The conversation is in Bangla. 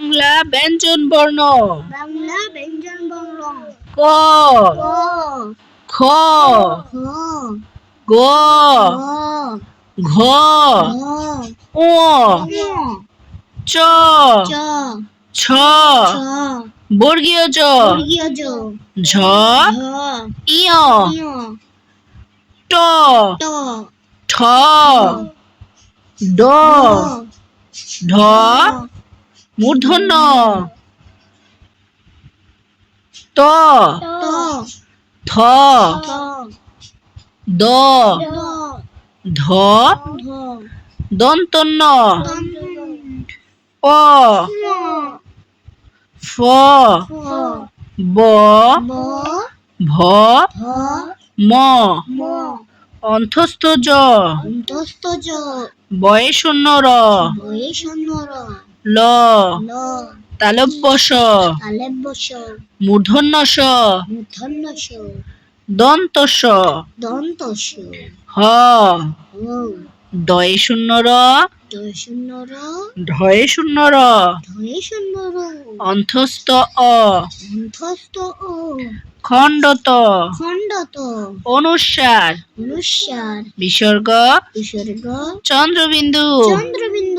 বাংলা ব্যঞ্জন বর্ণ। বাংলা ব্যঞ্জন বর্ণ। ক। খ। গ। ঘ। ও চ। ছ। বর্গীয় জ। ঝ। ইয় ট। ঠ। ড। ঢ। মূর্ধন্য। ত। থ দ। ধ। দন্তন্য। প ফ। ব। ভ। ম। অন্তস্থ জ বয়ে শূন্য র। ল। ল। তালব্য স তালেব্য স মূর্ধন্য স দন্ত স দন্ত হ। দয়ে শূন্য র। দয় শূন্য র। ঢয়ে শূন্য র। ধয়ে শূন্য র। অন্থস্থ অ। অন্তস্থ ও খণ্ডত। খণ্ডত। অনুস্বার অনুস্বার বিসর্গ। বিসর্গ। চন্দ্রবিন্দু। চন্দ্রবিন্দু।